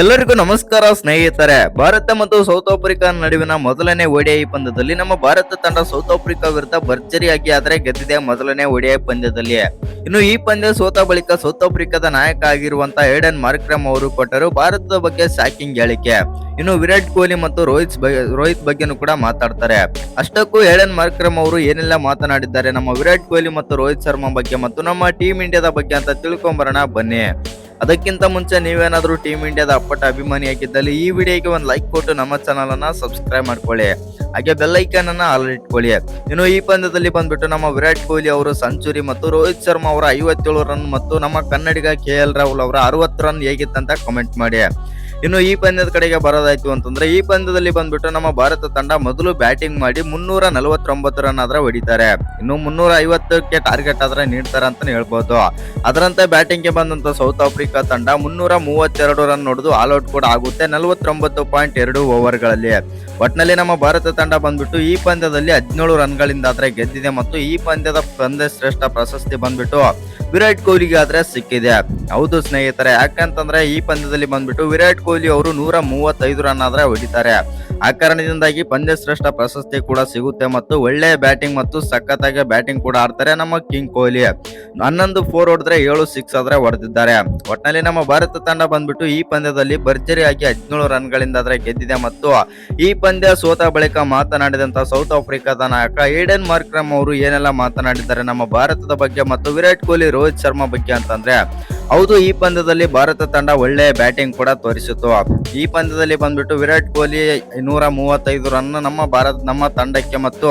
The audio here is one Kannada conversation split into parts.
ಎಲ್ಲರಿಗೂ ನಮಸ್ಕಾರ, ಸ್ನೇಹಿತರೆ. ಭಾರತ ಮತ್ತು ಸೌತ್ ಆಫ್ರಿಕಾ ನಡುವಿನ ಮೊದಲನೇ ಒಡಿಐ ಪಂದ್ಯದಲ್ಲಿ ನಮ್ಮ ಭಾರತ ತಂಡ ಸೌತ್ ಆಫ್ರಿಕಾ ವಿರುದ್ಧ ಭರ್ಜರಿಯಾಗಿ ಆದರೆ ಗೆದ್ದಿದೆ ಮೊದಲನೇ ಒಡಿಐ ಪಂದ್ಯದಲ್ಲಿ. ಇನ್ನು ಈ ಪಂದ್ಯ ಸೋತ ಬಳಿಕ ಸೌತ್ ಆಫ್ರಿಕಾದ ನಾಯಕ ಆಗಿರುವಂತಹ ಏಡನ್ ಮಾರ್ಕ್ರಮ್ ಅವರು ಕೊಟ್ಟರು. ಭಾರತದ ಬಗ್ಗೆ ಶಾಕಿಂಗ್ ಹೇಳಿಕೆ. ಇನ್ನು ವಿರಾಟ್ ಕೊಹ್ಲಿ ಮತ್ತು ರೋಹಿತ್ ರೋಹಿತ್ ಬಗ್ಗೆನೂ ಕೂಡ ಮಾತಾಡ್ತಾರೆ. ಅಷ್ಟಕ್ಕೂ ಏಡನ್ ಮಾರ್ಕ್ರಮ್ ಅವರು ಏನೆಲ್ಲ ಮಾತನಾಡಿದ್ದಾರೆ, ನಮ್ಮ ವಿರಾಟ್ ಕೊಹ್ಲಿ ಮತ್ತು ರೋಹಿತ್ ಶರ್ಮಾ ಬಗ್ಗೆ ಮತ್ತು ನಮ್ಮ ಟೀಮ್ ಇಂಡಿಯಾದ ಬಗ್ಗೆ ಅಂತ ತಿಳ್ಕೊಂಬರೋಣ ಬನ್ನಿ. ಅದಕ್ಕಿಂತ ಮುಂಚೆ ನೀವೇನಾದರೂ ಟೀಮ್ ಇಂಡಿಯಾದ ಅಪ್ಪಟ ಅಭಿಮಾನಿ ಆಗಿದ್ದಲ್ಲಿ ಈ ವಿಡಿಯೋಗೆ ಒಂದು ಲೈಕ್ ಕೊಟ್ಟು ನಮ್ಮ ಚಾನಲನ್ನು ಸಬ್ಸ್ಕ್ರೈಬ್ ಮಾಡ್ಕೊಳ್ಳಿ. ಹಾಗೆ ಬೆಲ್ ಐಕಾನ್ ಅನ್ನ ಆಲ್ ಇಟ್ಕೊಳ್ಳಿ. ಇನ್ನು ಈ ಪಂದ್ಯದಲ್ಲಿ ಬಂದ್ಬಿಟ್ಟು ನಮ್ಮ ವಿರಾಟ್ ಕೊಹ್ಲಿ ಅವರು, ಸೆಂಚುರಿ ಮತ್ತು ರೋಹಿತ್ ಶರ್ಮಾ ಅವರ ಐವತ್ತೇಳು ರನ್ ಮತ್ತು ನಮ್ಮ ಕನ್ನಡಿಗ ಕೆ ಎಲ್ ರಾಹುಲ್ ಅವರ ಅರವತ್ತು ರನ್ ಹೇಗಿತ್ತಂತ ಕಮೆಂಟ್ ಮಾಡಿ. ಇನ್ನು ಈ ಪಂದ್ಯದ ಕಡೆಗೆ ಬರೋದಾಯ್ತು ಅಂತಂದ್ರೆ, ಈ ಪಂದ್ಯದಲ್ಲಿ ಬಂದ್ಬಿಟ್ಟು ನಮ್ಮ ಭಾರತ ತಂಡ ಮೊದಲು ಬ್ಯಾಟಿಂಗ್ ಮಾಡಿ ಮುನ್ನೂರ ನಲವತ್ತೊಂಬತ್ತು ರನ್ ಆದ್ರೆ ಹೊಡಿತಾರೆ. ಇನ್ನು ಮುನ್ನೂರ ಐವತ್ತಕ್ಕೆ ಟಾರ್ಗೆಟ್ ಆದ್ರೆ ನೀಡ್ತಾರೆ ಅಂತಾನೆ ಹೇಳ್ಬೋದು. ಅದರಂತೆ ಬ್ಯಾಟಿಂಗ್ಗೆ ಬಂದಂತ ಸೌತ್ ಆಫ್ರಿಕಾ ತಂಡ ಮುನ್ನೂರ ಮೂವತ್ತೆರಡು ರನ್ ಆಲ್ ಔಟ್ ಕೂಡ ಆಗುತ್ತೆ ನಲವತ್ತೊಂಬತ್ತು ಪಾಯಿಂಟ್ ಎರಡು ಓವರ್ಗಳಲ್ಲಿ ಒಟ್ಟಿನಲ್ಲಿ ನಮ್ಮ ಭಾರತ ತಂಡ ಬಂದ್ಬಿಟ್ಟು ಈ ಪಂದ್ಯದಲ್ಲಿ ಹದಿನೇಳು ರನ್ಗಳಿಂದ ಆದ್ರೆ ಗೆದ್ದಿದೆ ಮತ್ತು ಈ ಪಂದ್ಯದ ಪಂದ್ಯ ಶ್ರೇಷ್ಠ ಪ್ರಶಸ್ತಿ ಬಂದ್ಬಿಟ್ಟು ವಿರಾಟ್ ಕೊಹ್ಲಿಗೆ ಆದ್ರೆ ಸಿಕ್ಕಿದೆ. ಹೌದು ಸ್ನೇಹಿತರೆ, ಯಾಕಂತಂದ್ರೆ ಈ ಪಂದ್ಯದಲ್ಲಿ ಬಂದ್ಬಿಟ್ಟು ವಿರಾಟ್ ಕೊಹ್ಲಿ ಅವರು ನೂರ ಮೂವತ್ತೈದು ರನ್ ಆದ್ರೆ ಹೊಡಿತಾರೆ. ಆ ಕಾರಣದಿಂದಾಗಿ ಪಂದ್ಯ ಶ್ರೇಷ್ಠ ಪ್ರಶಸ್ತಿ ಕೂಡ ಸಿಗುತ್ತೆ ಮತ್ತು ಒಳ್ಳೆಯ ಬ್ಯಾಟಿಂಗ್ ಮತ್ತು ಸಖತ್ತಾಗಿ ಬ್ಯಾಟಿಂಗ್ ಕೂಡ ಆಡ್ತಾರೆ ನಮ್ಮ ಕಿಂಗ್ ಕೊಹ್ಲಿ. ಹನ್ನೊಂದು ಫೋರ್ ಹೊಡೆದ್ರೆ ಏಳು ಸಿಕ್ಸ್ ಆದ್ರೆ ಹೊಡೆದಿದ್ದಾರೆ. ಒಟ್ಟಿನಲ್ಲಿ ನಮ್ಮ ಭಾರತ ತಂಡ ಬಂದ್ಬಿಟ್ಟು ಈ ಪಂದ್ಯದಲ್ಲಿ ಭರ್ಜರಿಯಾಗಿ ಹದಿನೇಳು ರನ್ಗಳಿಂದ ಗೆದ್ದಿದೆ ಮತ್ತು ಈ ಪಂದ್ಯ ಸೋತ ಬಳಿಕ ಮಾತನಾಡಿದಂತ ಸೌತ್ ಆಫ್ರಿಕಾದ ನಾಯಕ ಏಡನ್ ಮಾರ್ಕ್ರಮ್ ಅವರು ಏನೆಲ್ಲ ಮಾತನಾಡಿದ್ದಾರೆ ನಮ್ಮ ಭಾರತದ ಬಗ್ಗೆ ಮತ್ತು ವಿರಾಟ್ ಕೊಹ್ಲಿ, ರೋಹಿತ್ ಶರ್ಮಾ ಬಗ್ಗೆ ಅಂತಂದ್ರೆ ಹೌದು, ಈ ಪಂದ್ಯದಲ್ಲಿ ಭಾರತ ತಂಡ ಒಳ್ಳೆ ಬ್ಯಾಟಿಂಗ್ ಕೂಡ ತೋರಿಸಿತು ಈ ಪಂದ್ಯದಲ್ಲಿ ಬಂದ್ಬಿಟ್ಟು ವಿರಾಟ್ ಕೊಹ್ಲಿ ನೂರ ಮೂವತ್ತೈದು ರನ್ ನಮ್ಮ ಭಾರತ, ನಮ್ಮ ತಂಡಕ್ಕೆ ಮತ್ತು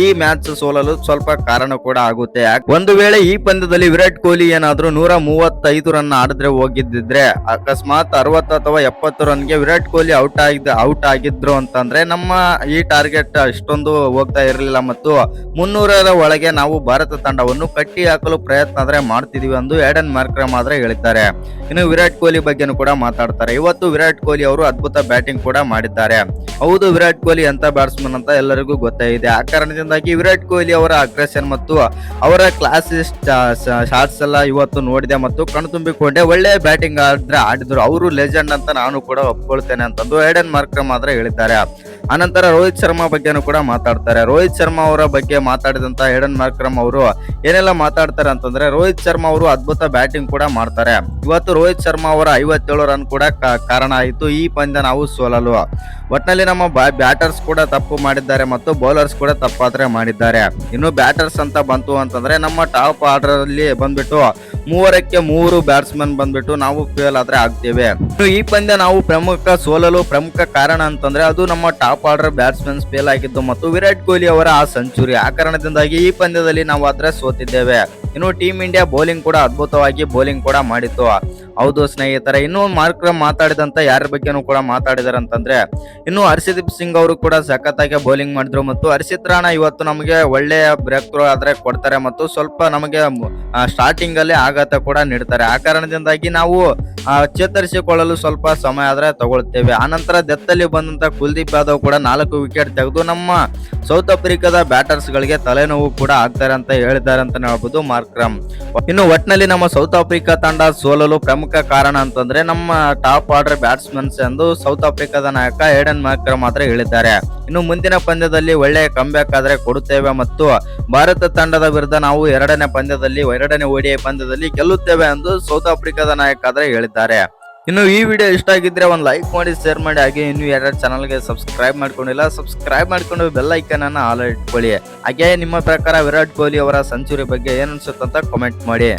ಈ ಮ್ಯಾಚ್ ಸೋಲಲು ಸ್ವಲ್ಪ ಕಾರಣ ಕೂಡ ಆಗುತ್ತೆ. ಒಂದು ವೇಳೆ ಈ ಪಂದ್ಯದಲ್ಲಿ ವಿರಾಟ್ ಕೊಹ್ಲಿ ಏನಾದ್ರೂ ನೂರ ಮೂವತ್ತೈದು ರನ್ ಆಡಿದ್ರೆ ಹೋಗಿದ್ದಿದ್ರೆ, ಅಕಸ್ಮಾತ್ ಅರವತ್ತು ಅಥವಾ ಎಪ್ಪತ್ತು ರನ್ಗೆ ವಿರಾಟ್ ಕೊಹ್ಲಿ ಔಟ್ ಆಗಿದ್ದ ಔಟ್ ಆಗಿದ್ರು ಅಂತಂದ್ರೆ ನಮ್ಮ ಈ ಟಾರ್ಗೆಟ್ ಅಷ್ಟೊಂದು ಹೋಗ್ತಾ ಇರಲಿಲ್ಲ ಮತ್ತು ಮುನ್ನೂರರ ಒಳಗೆ ನಾವು ಭಾರತ ತಂಡವನ್ನು ಕಟ್ಟಿ ಹಾಕಲು ಪ್ರಯತ್ನ ಆದ್ರೆ ಮಾಡ್ತಿದೀವಿ ಎಂದು ಎರಡನ್ ಮಾರ್ಕ್ರಮ್ ಆದ್ರೆ ಹೇಳಿದ್ದಾರೆ. ಇನ್ನು ವಿರಾಟ್ ಕೊಹ್ಲಿ ಬಗ್ಗೆನೂ ಕೂಡ ಮಾತಾಡ್ತಾರೆ. ಇವತ್ತು ವಿರಾಟ್ ಕೊಹ್ಲಿ ಅವರು ಅದ್ಭುತ ಬ್ಯಾಟಿಂಗ್ ಕೂಡ ಮಾಡಿದ್ದಾರೆ. ಹೌದು, ವಿರಾಟ್ ಕೊಹ್ಲಿ ಅಂತ ಬ್ಯಾಟ್ಸ್ಮನ್ ಅಂತ ಎಲ್ಲರಿಗೂ ಗೊತ್ತಾಗಿದೆ ಆ ಕಾರಣದಿಂದಾಗಿ ವಿರಾಟ್ ಕೊಹ್ಲಿ ಅವರ ಅಗ್ರೆಷನ್ ಮತ್ತು ಅವರ ಕ್ಲಾಸಿಸ್ ಶಾರ್ಟ್ಸ್ ಎಲ್ಲ ಇವತ್ತು ನೋಡಿದೆ ಮತ್ತು ಕಣ್ತುಂಬಿಕೊಂಡೆ ಒಳ್ಳೆ ಬ್ಯಾಟಿಂಗ್ ಆದ್ರೆ ಆಡಿದ್ರು. ಅವರು ಲೆಜೆಂಡ್ ಅಂತ ನಾನು ಕೂಡ ಒಪ್ಕೊಳ್ತೇನೆ ಅಂತಂದು ಏಡನ್ ಮಾರ್ಕ್ರಮ್ ಆದ್ರೆ ಹೇಳಿದ್ದಾರೆ. ಅನಂತರ ರೋಹಿತ್ ಶರ್ಮಾ ಬಗ್ಗೆನೂ ಕೂಡ ಮಾತಾಡ್ತಾರೆ. ರೋಹಿತ್ ಶರ್ಮಾ ಅವರ ಬಗ್ಗೆ ಮಾತಾಡಿದಂತ ಹೆಡನ್ ಮಾರ್ಕ್ರಮ್ ಅವರು ಏನೆಲ್ಲ ಮಾತಾಡ್ತಾರೆ ಅಂತಂದ್ರೆ ರೋಹಿತ್ ಶರ್ಮಾ ಅವರು ಅದ್ಭುತ ಬ್ಯಾಟಿಂಗ್ ಕೂಡ ಮಾಡ್ತಾರೆ. ಇವತ್ತು ರೋಹಿತ್ ಶರ್ಮಾ ಅವರ ಐವತ್ತೇಳು ರನ್ ಕೂಡ ಕಾರಣ ಆಯಿತು. ಈ ಪಂದ್ಯ ನಾವು ಸೋಲಲು. ಒಟ್ಟಿನಲ್ಲಿ ನಮ್ಮ ಬ್ಯಾಟರ್ಸ್ ಕೂಡ ತಪ್ಪು ಮಾಡಿದ್ದಾರೆ ಮತ್ತು ಬೌಲರ್ಸ್ ಕೂಡ ತಪ್ಪಾದ್ರೆ ಮಾಡಿದ್ದಾರೆ. ಇನ್ನು ಬ್ಯಾಟರ್ಸ್ ಅಂತ ಬಂತು ಅಂತಂದ್ರೆ ನಮ್ಮ ಟಾಪ್ ಆರ್ಡರ್ ಅಲ್ಲಿ ಬಂದ್ಬಿಟ್ಟು ಮೂವರಕ್ಕೆ ಮೂರು ಬ್ಯಾಟ್ಸ್ಮನ್ ಬಂದ್ಬಿಟ್ಟು ನಾವು ಫೇಲ್ ಆದ್ರೆ ಆಗ್ತೇವೆ. ಈ ಪಂದ್ಯ ನಾವು ಪ್ರಮುಖ ಸೋಲಲು ಪ್ರಮುಖ ಕಾರಣ ಅಂತಂದ್ರೆ ಅದು ನಮ್ಮ ಟಾಪ್ ಆರ್ಡರ್ ಬ್ಯಾಟ್ಸ್ಮನ್ ಫೇಲ್ ಆಗಿದ್ದು ಮತ್ತು ವಿರಾಟ್ ಕೊಹ್ಲಿ ಅವರ ಆ ಸೆಂಚುರಿ ಆ ಕಾರಣದಿಂದಾಗಿ ಈ ಪಂದ್ಯದಲ್ಲಿ ನಾವು ಆದ್ರೆ ಸೋತಿದ್ದೇವೆ. ಇನ್ನು ಟೀಮ್ ಇಂಡಿಯಾ ಬೌಲಿಂಗ್ ಕೂಡ ಅದ್ಭುತವಾಗಿ ಬೌಲಿಂಗ್ ಕೂಡ ಮಾಡಿತ್ತು. ಹೌದು ಸ್ನೇಹಿತರೆ, ಇನ್ನು ಮಾರ್ಕ್ರಮ್ ಮಾತಾಡಿದಂತ ಯಾರ ಬಗ್ಗೆನೂ ಕೂಡ ಮಾತಾಡಿದಾರೆ ಅಂತಂದ್ರೆ ಇನ್ನು ಹರ್ಷದೀಪ್ ಸಿಂಗ್ ಅವರು ಕೂಡ ಸಖತ್ತಾಗಿ ಬೌಲಿಂಗ್ ಮಾಡಿದ್ರು ಮತ್ತು ಹರ್ಷಿತ್ ರಾಣ ಇವತ್ತು ನಮಗೆ ಒಳ್ಳೆಯ ಬ್ರೇಕ್ ಥ್ರೂ ಆದ್ರೆ ಕೊಡ್ತಾರೆ ಮತ್ತು ಸ್ವಲ್ಪ ನಮಗೆ ಸ್ಟಾರ್ಟಿಂಗ್ ಅಲ್ಲಿ ಆಘಾತ ಕೂಡ ನೀಡ್ತಾರೆ. ಆ ಕಾರಣದಿಂದಾಗಿ ನಾವು ಚೇತರಿಸಿಕೊಳ್ಳಲು ಸ್ವಲ್ಪ ಸಮಯ ಆದ್ರೆ ತಗೊಳ್ತೇವೆ. ಆನಂತರ ದೆತ್ತಲ್ಲಿ ಬಂದಂತ ಕುಲ್ದೀಪ್ ಯಾದವ್ ಕೂಡ ನಾಲ್ಕು ವಿಕೆಟ್ ತೆಗೆದು ನಮ್ಮ ಸೌತ್ ಆಫ್ರಿಕಾದ ಬ್ಯಾಟರ್ಸ್ ಗಳಿಗೆ ತಲೆನೋವು ಕೂಡ ಆಗ್ತಾರೆ ಅಂತ ಹೇಳಿದ್ದಾರೆ ಅಂತ ಹೇಳ್ಬೋದು ಮಾರ್ಕ್ರಮ್. ಇನ್ನು ಒಟ್ನಲ್ಲಿ ನಮ್ಮ ಸೌತ್ ಆಫ್ರಿಕಾ ತಂಡ ಸೋಲಲು ಪ್ರಮುಖ ಕಾರಣ ಅಂತಂದ್ರೆ ನಮ್ಮ ಟಾಪ್ ಆರ್ಡರ್ ಬ್ಯಾಟ್ಸ್ಮನ್ಸ್ ಎಂದು ಸೌತ್ ಆಫ್ರಿಕಾದ ನಾಯಕ ಏಡನ್ ಮಾರ್ಕರ್ ಮಾತ್ರ ಹೇಳಿದ್ದಾರೆ. ಇನ್ನು ಮುಂದಿನ ಪಂದ್ಯದಲ್ಲಿ ಒಳ್ಳೆಯ ಕಂಬ್ಯಾಕ್ ಆದ್ರೆ ಕೊಡುತ್ತೇವೆ ಮತ್ತು ಭಾರತ ತಂಡದ ವಿರುದ್ಧ ನಾವು ಎರಡನೇ ಪಂದ್ಯದಲ್ಲಿ, ಎರಡನೇ ಓಡಿಐ ಪಂದ್ಯದಲ್ಲಿ ಗೆಲ್ಲುತ್ತೇವೆ ಎಂದು ಸೌತ್ ಆಫ್ರಿಕಾದ ನಾಯಕ ಆದ್ರೆ ಹೇಳಿದ್ದಾರೆ. ಇನ್ನು ಈ ವಿಡಿಯೋ ಇಷ್ಟ ಆಗಿದ್ರೆ ಒಂದು ಲೈಕ್ ಮಾಡಿ, ಶೇರ್ ಮಾಡಿ, ಹಾಗೆ ಇನ್ನು ಎರಡು ಚಾನಲ್ಗೆ ಸಬ್ಸ್ಕ್ರೈಬ್ ಮಾಡ್ಕೊಂಡಿಲ್ಲ ಸಬ್ಸ್ಕ್ರೈಬ್ ಮಾಡ್ಕೊಂಡು ಬೆಲ್ ಐಕನ್ ಅನ್ನು ಆಲ್ ಇಟ್ಕೊಳ್ಳಿ. ಹಾಗೆ ನಿಮ್ಮ ಪ್ರಕಾರ ವಿರಾಟ್ ಕೊಹ್ಲಿ ಅವರ ಸೆಂಚುರಿ ಬಗ್ಗೆ ಏನು ಅನ್ಸುತ್ತೆ ಅಂತ ಕಾಮೆಂಟ್ ಮಾಡಿ.